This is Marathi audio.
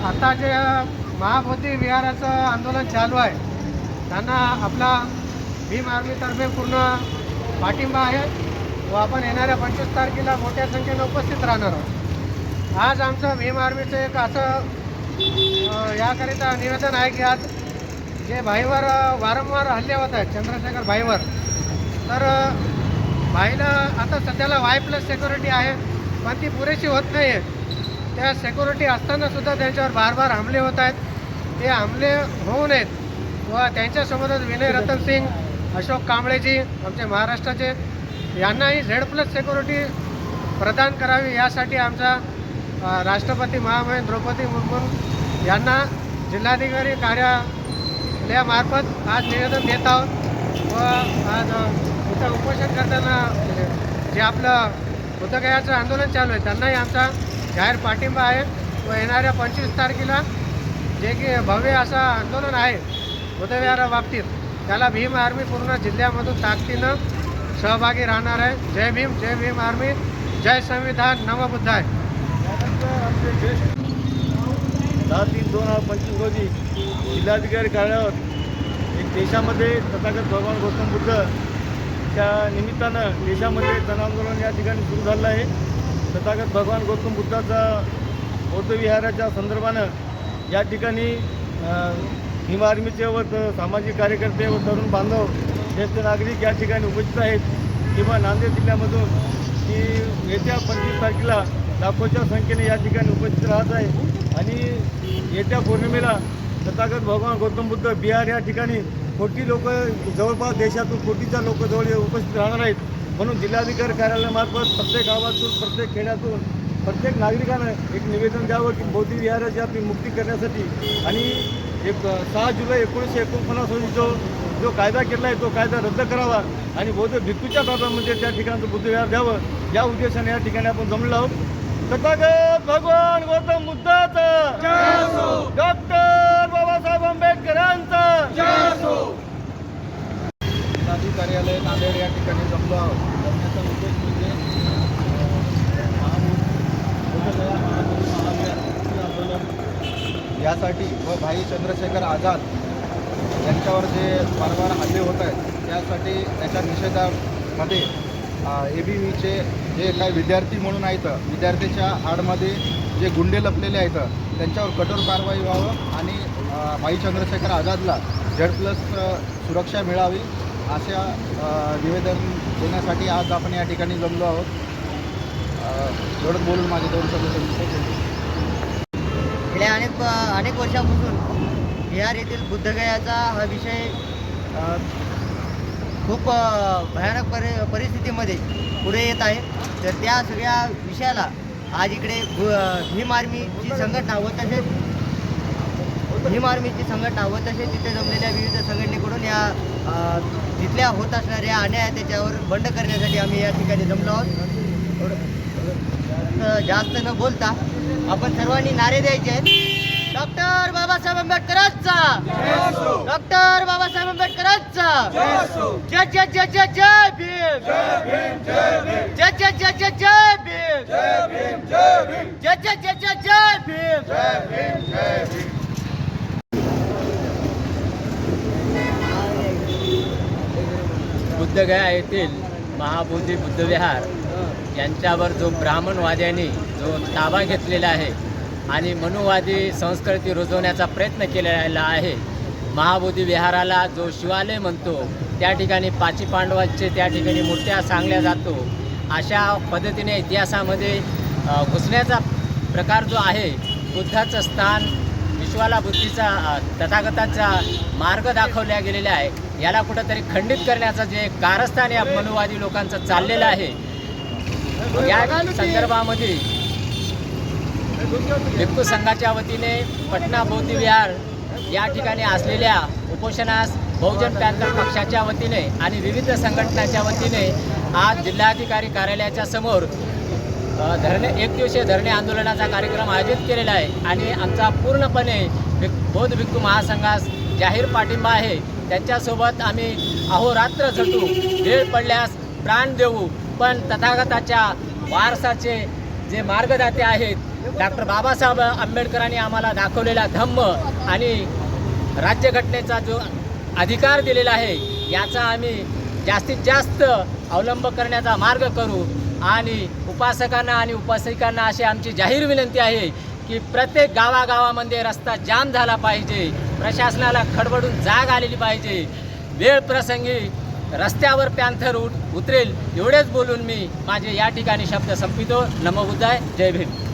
आता जे महाबोधी विहाराचं आंदोलन चालू आहे त्यांना आपला भीम आर्मीतर्फे पूर्ण पाठिंबा आहे. व आपण येणाऱ्या पंचवीस तारखेला मोठ्या संख्येनं उपस्थित राहणार आहोत. आज आमचं भीम आर्मीचं एक असं याकरिता निवेदन आहे की आज जे भाईवर वारंवार हल्ले होत आहेत चंद्रशेखर भाईवर तर भाईला आता सध्याला वाय प्लस सिक्युरिटी आहे पण ती पुरेशी होत नाही आहे त्या सेक्युरिटी असतानासुद्धा त्यांच्यावर बार बार हमले होत आहेत. ते हमले होऊ नयेत. व त्यांच्यासोबतच विनय रतन सिंग अशोक कांबळेजी आमचे महाराष्ट्राचे यांनाही झेड प्लस सेक्युरिटी प्रदान करावी यासाठी आमचा राष्ट्रपती महामहिम द्रौपदी मुर्मू यांना जिल्हाधिकारी कार्यालयामार्फत आज निवेदन देत आहोत. व आज इथं उपोषण करताना म्हणजे जे आपलं बुद्धगयाचं आंदोलन चालू आहे त्यांनाही आमचा जाहीर पाठिंबा आहे. व येणाऱ्या पंचवीस तारखेला जे की भव्य असं आंदोलन आहे बुद्धविहाराबाबतीत त्याला भीम आर्मी पूर्ण जिल्ह्यामधून ताकदीनं सहभागी राहणार आहे. जय भीम जय भीम आर्मी जय संविधान नवबुद्ध आहे. दहा तीन दोन हजार पंचवीस रोजी जिल्हाधिकारी कार्यालयावर एक देशामध्ये तथागत भगवान गौतम बुद्ध त्या निमित्तानं देशामध्ये जनआंदोलन या ठिकाणी सुरू झालं आहे. तथागत भगवान गौतम बुद्धाचा बौद्धविहाराच्या संदर्भानं या ठिकाणी हिम भीम आर्मीचे व सामाजिक कार्यकर्ते व तरुण बांधव ज्येष्ठ नागरिक या ठिकाणी उपस्थित आहेत. किंवा नांदेड जिल्ह्यामधून की येत्या पंचवीस तारखेला लाखोच्या संख्येने या ठिकाणी उपस्थित राहत आहे. आणि येत्या पौर्णिमेला तथागत भगवान गौतम बुद्ध बिहार या ठिकाणी कोटी लोक जवळपास देशातून कोटीच्या लोक जवळ उपस्थित राहणार आहेत. म्हणून जिल्हाधिकारी कार्यालयामार्फत प्रत्येक गावातून प्रत्येक खेड्यातून प्रत्येक नागरिकानं एक निवेदन द्यावं की बौद्ध विहाराची आपली मुक्ती करण्यासाठी. आणि एक सहा जुलै एकोणीसशे एकोणपन्नास रोजी जो जो कायदा केला आहे तो कायदा रद्द करावा आणि बौद्ध भिक्खूच्या ताब्यामध्ये त्या ठिकाणचं बुद्धविहार द्यावं. या उद्देशाने या ठिकाणी आपण जमलो आहोत. तथागत भगवान गौतम बुद्धाचं डॉक्टर बाबासाहेब आंबेडकरांचं जिल्हाधिकारी कार्यालय नांदेड या ठिकाणी जमलो उद्देश म्हणजे महावीर आंदोलन यासाठी व भाई चंद्रशेखर आझाद यांच्यावर जे वारंवार हल्ले होत आहेत त्यासाठी त्याच्या निषेधामध्ये ए बी व्हीचे जे काही विद्यार्थी म्हणून आहेत विद्यार्थ्याच्या आडमध्ये जे गुंडे लपलेले आहेत त्यांच्यावर कठोर कारवाई व्हावं आणि भाई चंद्रशेखर आझादला झेड प्लस सुरक्षा मिळावी. अशा निवेदन देण्यासाठी आज आपण या ठिकाणी जमलो आहोत. एवढंच बोलून माझे दोन शब्द गेल्या अनेक अनेक वर्षापासून बिहार येथील बुद्धगयाचा हा विषय खूप भयानक परि परिस्थितीमध्ये पुढे येत आहे. तर त्या सगळ्या विषयाला आज इकडे भीम आर्मीची संघटना व तसेच भीम आर्मीची संघटना व तसेच तिथे जमलेल्या विविध संघटनेकडून या तिथल्या होत असणाऱ्या अन्याय त्याच्यावर बंड करण्यासाठी आम्ही या ठिकाणी जमलो आहोत तर जास्त न बोलता आपण सर्वांनी नारे द्यायचे आहेत डॉक्टर बाबासाहेब आंबेडकरांचा डॉक्टर बाबासाहेब आंबेडकरांचा जय जय जय जय जय भीम जय जय जय जय जय भीम जय जय जय जय जय भीम बुद्धगया येथील महाबोधी बुद्धविहार यांच्यावर जो ब्राह्मणवाद्यांनी जो ताबा घेतलेला आहे आणि मनुवादी संस्कृती रुजवण्याचा प्रयत्न केलेला आहे महाबोधी विहाराला जो शिवालय म्हणतो त्या ठिकाणी पाची पांडवांचे त्या ठिकाणी मूर्त्या सांगल्या जातो अशा पद्धतीने इतिहासामध्ये घुसण्याचा प्रकार जो आहे बुद्धाचं स्थान विश्वाला बुद्धीचा तथागताचा मार्ग दाखवल्या गेलेला आहे. याला कुठंतरी खंडित करण्याचं जे कारस्थान या मनुवादी लोकांचं चाललेलं आहे या संदर्भामध्ये भिक्खू संघाच्या वतीने पटना बौद्ध विहार या ठिकाणी असलेल्या उपोषणास बहुजन पॅंथर पक्षाच्या वतीने आणि विविध संघटनांच्या वतीने आज जिल्हाधिकारी कार्यालयाच्या समोर धरणे एक दिवसीय धरणे आंदोलनाचा कार्यक्रम आयोजित केलेला आहे आणि आमचा पूर्णपणे बौद्ध भिक्खू महासंघास जाहीर पाठिंबा आहे. त्यांच्यासोबत आम्ही अहोरात्र झटू. वेळ पडल्यास प्राण देऊ. पण तथागताच्या वारसाचे जे मार्गदाते आहेत डॉक्टर बाबासाहेब आंबेडकरांनी आम्हाला दाखवलेला धम्म आणि राज्यघटनेचा जो अधिकार दिलेला आहे याचा आम्ही जास्तीत जास्त अवलंब करण्याचा मार्ग करू. आणि उपासकांना आणि उपासिकांना अशी आमची जाहीर विनंती आहे की प्रत्येक गावागावामध्ये रस्ता जाम झाला पाहिजे. प्रशासनाला खडबडून जाग आलेली पाहिजे. वेळ प्रसंगी रस्त्यावर पॅन्थर उठ उतरेल एवढेच बोलून मी माझे या ठिकाणी शब्द संपितो. नमो बुद्धाय जय भीम.